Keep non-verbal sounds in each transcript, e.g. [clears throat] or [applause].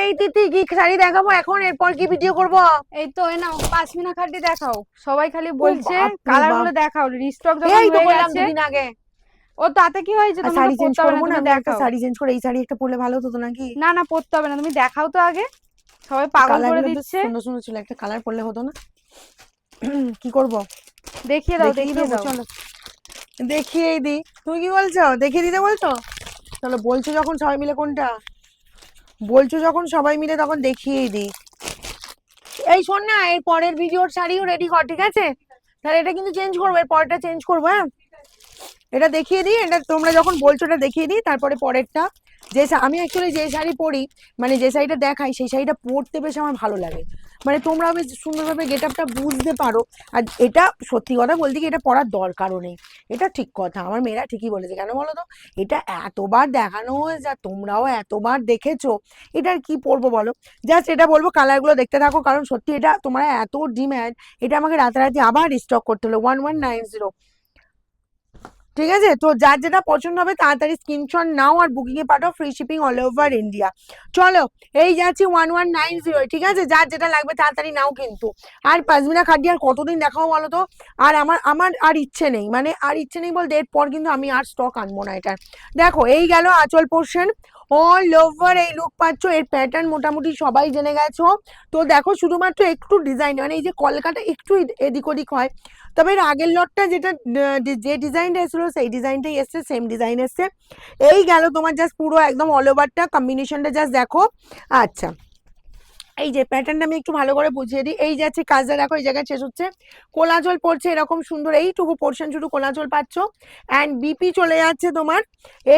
এই কি শাড়ি দেখাবো? এখন এরপর কি ভিডিও করব? এই তো এ নাও পাশমিনা খাটি দেখাও। সবাই খালি বলছে কালারগুলো দেখাও রিস্টক যখন এই তো বললাম দুদিন আগে। ও তাতে কি হয়েছে? শাড়ি চেঞ্জ করব না আমি একটা শাড়ি চেঞ্জ করে এই শাড়ি একটা পরলে ভালো হতো নাকি? না না হবে না তুমি দেখাও তো আগে। সবাই পাগল করে দিচ্ছে। সুন্দর সুন্দর ছিল একটা কালার পরলে হতো না। [clears throat] কি করব? দেখিয়ে দাও দেখিয়ে দেখিয়ে দাও। চলো। দেখিয়েই দি তুমি কি বলছো? দেখিয়ে দিতে বলছো? চলো বলছো যখন সবাই মিলে কোনটা? বলছো যখন সবাই মিলে, তখন দেখিয়েই দিই। এই শোন না, এর পরের ভিডিওর শাড়িও রেডি কর, ঠিক আছে? তাহলে এটা কিন্তু চেঞ্জ করব, এর পরেরটা চেঞ্জ করব হ্যাঁ? এটা দেখিয়ে দিই, এটা তোমরা যখন বলছো এটা দেখিয়ে দিই, তারপরে পরেরটা যে আমি অ্যাকচুয়ালি যে শাড়ি পরি মানে যে শাড়িটা দেখাই, সেই শাড়িটা পরতে বেশ আমার ভালো লাগে। মানে তোমরা বেশ সুন্দরভাবে গেট আপটা বুঝতে পারো। আর এটা সত্যি কথা বলতে কি এটা পড়ার দরকারও নেই। এটা ঠিক কথা। আমার মেয়েরা ঠিকই বলেছে। কেন বলো তো? এটা এতবার দেখানো হয়েছে আর তোমরাও এতবার দেখেছ, এটা আর কি পরবো বলো? জাস্ট এটা বলব কালারগুলো দেখতে থাকো। কারণ সত্যি এটা তোমরা এত ডিম্যান্ড এটা আমাকে রাতারাতি আবার স্টক করতে হলো। ওয়ান ওয়ান নাইন জিরো ঠিক আছে? তো যার যেটা পছন্দ হবে তাড়াতাড়ি স্ক্রিনশট নাও আর বুকিং এ পাঠাও free shipping all over India চলো, এই যাচ্ছি ওয়ান ওয়ান নাইন জিরো ঠিক আছে? যার যেটা লাগবে তাড়াতাড়ি নাও কিন্তু। আর পাজমিনা খাটি আর কতদিন দেখাও বলো তো? আর আমার আমার আর ইচ্ছে নেই মানে আর ইচ্ছে নেই বলতে এরপর কিন্তু আমি আর স্টক আনব না এটা দেখো, এই গেল আচল পোর্শন অল ওভার এই লুক পাচ্ছ। এর প্যাটার্ন মোটামুটি সবাই জেনে গেছো। তো দেখো, শুধুমাত্র একটু ডিজাইন মানে এই যে কলকাটা একটু এদিক ওদিক হয়। তবে এর আগের লটটা যেটা যে ডিজাইনটা এসেছিল, সেই ডিজাইনটাই এসছে সেম ডিজাইন এসছে। এই গেল তোমার জাস্ট পুরো একদম অল ওভারটা কম্বিনেশনটা জাস্ট দেখো। আচ্ছা। এই যে প্যাটার্নটা আমি একটু ভালো করে বুঝিয়ে দিই। এই যাচ্ছে কাজটা দেখো, এই জায়গায় শেষ হচ্ছে। কোলাচল পড়ছে এরকম সুন্দর, এইটুকু পোর্শন শুধু কোলাচল পাচ্ছ। অ্যান্ড বিপি চলে যাচ্ছে তোমার,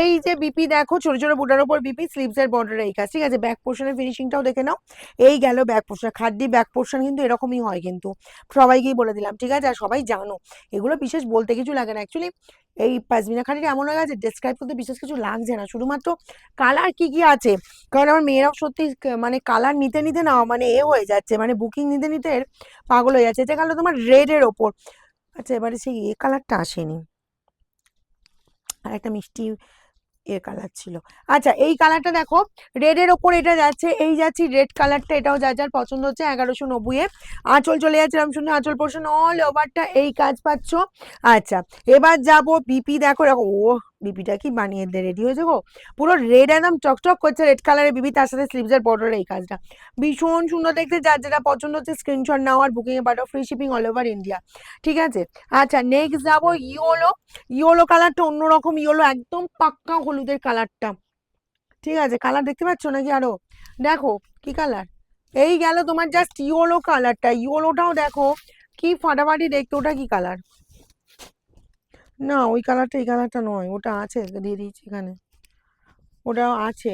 এই যে বিপি দেখো, ছোট ছোট বুটার ওপর বিপি স্লিভস এর বর্ডার এই কাজ, ঠিক আছে? ব্যাক পোর্শনের ফিনিশিংটাও দেখে নাও। এই গেল ব্যাক পোর্শন খাদ্যি ব্যাক পোর্শন কিন্তু এরকমই হয় কিন্তু। সবাইকেই বলে দিলাম, ঠিক আছে? আর সবাই জানো, এগুলো বিশেষ বলতে কিছু লাগে না। অ্যাকচুয়ালি এই পাজমিনা খাড়িটা এমন হয়ে গেছে ডেসক্রাইব করতে বিশেষ কিছু লাগছে না। শুধুমাত্র কালার কি কি আছে? কারণ আমার মেয়েরাও সত্যি মানে কালার নিতে নিতে না মানে এ হয়ে যাচ্ছে মানে বুকিং নিতে নিতে পাগল হয়ে যাচ্ছে। এটা গেল তোমার রেডের ওপর। আচ্ছা এবারে সেই এ কালারটা আসেনি। আর একটা মিষ্টি এর কালার ছিল। আচ্ছা এই কালারটা দেখো রেডের ওপর এটা যাচ্ছে, এই যাচ্ছি রেড কালারটা এটাও যা যার পছন্দ হচ্ছে, এগারোশো নব্বইয়ে আঁচল চলে যাচ্ছে এরকম সুন্দর আঁচল পোর্শন অল ওভারটা এই কাজ পাচ্ছ। আচ্ছা এবার যাব বিপি দেখো দেখো ও বিপিটা কি বানিয়ে রেডি হয়ে যাব? পুরো রেড একদম চকচক করছে রেড কালারের বিবি, তার সাথে স্লিভসের বর্ডার এই কাজটা। ভীষণ সুন্দর দেখতে, যার যেটা পছন্দ হচ্ছে স্ক্রিনশট নাও আর বুকিং এ পাঠাও free shipping all over India ঠিক আছে? আচ্ছা নেক্সট যাব ইয়োলো ইয়োলো কালারটা অন্যরকম ইয়োলো একদম পাক্কা হলুদের কালারটা ঠিক আছে? কালার দেখতে পাচ্ছ নাকি আরও? দেখো, কি কালার এই গেল তোমার জাস্ট ইয়োলো কালারটা ইয়োলোটাও দেখো, কি ফাটাফাটি দেখতে, ওটা কি কালার না ওই কালারটা এই কালারটা নয় ওটা আছে দিয়ে দিয়েছি এখানে। ওটা আছে।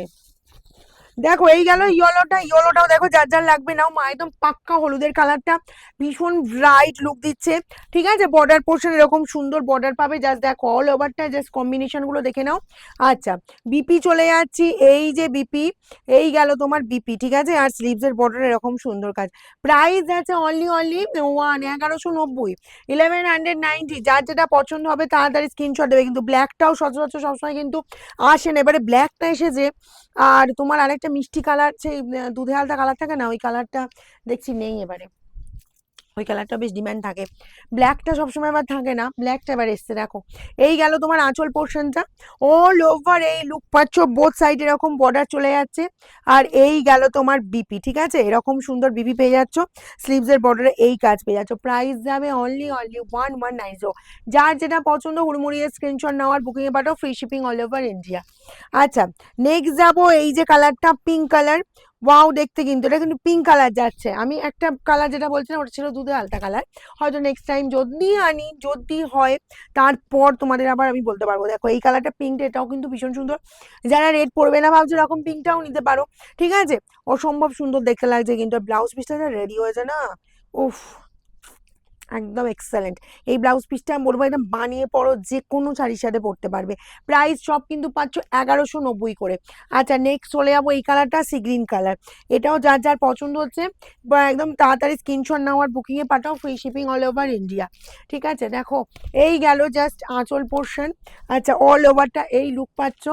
দেখো, এই গেল ইয়েলোটা ইয়েলোটাও দেখো, যার যার লাগবে নাও। মা, একদম পাক্কা হলুদের কালারটা ভীষণ ব্রাইট লুক দিচ্ছে। ঠিক আছে? বর্ডার পোর্শন এরকম সুন্দর বর্ডার পাবে। জাস্ট দেখো অল ওভারটা জাস্ট কম্বিনেশনগুলো দেখে নাও। আচ্ছা বিপি চলে যাচ্ছি। এই যে বিপি এই গেল তোমার বিপি ঠিক আছে? আর স্লিভস এর বর্ডার এরকম সুন্দর কাজ। প্রাইস আছে অনলি অনলি ওয়ান এগারোশো নব্বই ইলেভেন হান্ড্রেড নাইনটি যার যেটা পছন্দ হবে, তাড়াতাড়ি স্ক্রিনশট দেবে। কিন্তু ব্ল্যাকটাও সচরাচর সবসময় কিন্তু আসে না। এবারে ব্ল্যাকটা এসেছে। আর তোমার আরেকটা মিষ্টি কালার সেই দুধে আলতা কালার থাকে না ওই কালারটা দেখছি নেই এবারে। ওই কালারটা বেশ ডিমান্ড থাকে। ব্ল্যাকটা সবসময় আবার থাকে না ব্ল্যাকটা এবার এসছে, দেখো। এই গেল তোমার আঁচল পোর্শনটা অল ওভার এই লুক পাচ্ছ বোথ সাইড এরকম বর্ডার চলে যাচ্ছে। আর এই গেল তোমার বিপি ঠিক আছে? এরকম সুন্দর বিপি পেয়ে যাচ্ছ। স্লিভসের বর্ডারে এই কাজ পেয়ে যাচ্ছ। প্রাইস যাবে only only one one nine zero যার যেটা পছন্দ, হুড়মুড়িয়ে স্ক্রিনশট নেওয়ার বুকিংয়ে পাঠাও free shipping all over India আচ্ছা নেক্সট যাব এই যে কালারটা পিঙ্ক কালার ওয়াও দেখতে কিন্তু, এটা কিন্তু পিঙ্ক কালার যাচ্ছে। আমি একটা কালার যেটা বলছিলাম, ওটা ছিল দুধে আলতা কালার হয়তো নেক্সট টাইম যদি আনি, যদি হয়, তারপর তোমাদের আবার আমি বলতে পারব। দেখো, এই কালারটা পিঙ্কটা এটাও কিন্তু ভীষণ সুন্দর। যারা রেড পড়বে না, ভাবছ এরকম পিঙ্কটাও নিতে পারো। ঠিক আছে? অসম্ভব সুন্দর দেখতে লাগছে কিন্তু ব্লাউজ পিসটা রেডি হয়েছে না। উফ। একদম এক্সেলেন্ট এই ব্লাউজ পিসটা আমি বলব একদম বানিয়ে পরো যে কোনো শাড়ির সাথে পরতে পারবে। প্রাইস সব কিন্তু পাচ্ছ এগারোশো নব্বই করে। আচ্ছা নেক্সট চলে যাব এই কালারটা সি গ্রিন কালার এটাও যার যার পছন্দ হচ্ছে একদম তাড়াতাড়ি স্ক্রিনশট নেওয়ার বুকিংয়ে পাঠাও free shipping all over India ঠিক আছে, দেখো, এই গেল জাস্ট আঁচল পোর্শন আচ্ছা অল ওভারটা এই লুক পাচ্ছ।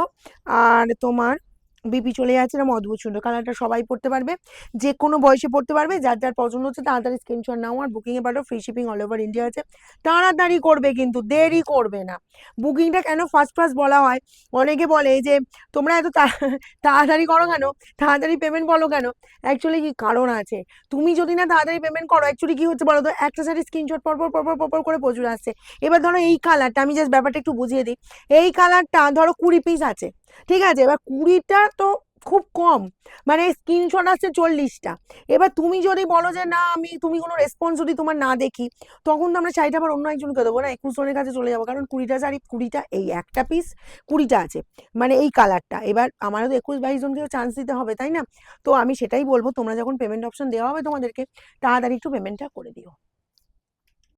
আর তোমার বিপি চলে যাচ্ছে না অদ্ভুত সুন্দর কালারটা সবাই পড়তে পারবে। যে কোনো বয়সে পড়তে পারবে, যার যার পছন্দ হচ্ছে তাড়াতাড়ি স্ক্রিনশট নাও। আর বুকিংয়ে পাঠাও free shipping all over India আছে। তাড়াতাড়ি করবে কিন্তু, দেরি করবে না। বুকিংটা কেন ফার্স্ট ফার্স্ট বলা হয়? অনেকে বলে যে, তোমরা এত [laughs] তাড়াতাড়ি করো কেন? তাড়াতাড়ি পেমেন্ট বলো কেন? অ্যাকচুয়ালি কি কারণ আছে? তুমি যদি না তাড়াতাড়ি পেমেন্ট করো অ্যাকচুয়ালি কী হচ্ছে বলো তো একটা শাড়ি স্ক্রিনশট পরপর পরপর পরপর করে প্রচুর আসছে। এবার ধরো এই কালারটা আমি জাস্ট ব্যাপারটা একটু বুঝিয়ে দিই। এই কালারটা ধরো কুড়ি পিস আছে। ঠিক আছে? এবার কুড়িটা তো খুব কম। মানে স্ক্রিনশট আসছে চল্লিশটা। এবার তুমি যদি বলো যে, না, আমি, তুমি কোনো রেসপন্স যদি তোমার না দেখি, তখন তো আমরা শাড়িটা আবার অন্য একজনকে দেবো না, একুশ জনের কাছে চলে যাব। কারণ কুড়িটা শাড়ি, কুড়িটা এই একটা পিস কুড়িটা আছে। মানে এই কালারটা এবার আমারও তো একুশ বাইশ জনকেও চান্স দিতে হবে, তাই না? তো আমি সেটাই বলব, তোমরা যখন পেমেন্ট অপশন দেওয়া হবে তোমাদেরকে, তাড়াতাড়ি একটু পেমেন্টটা করে দিও।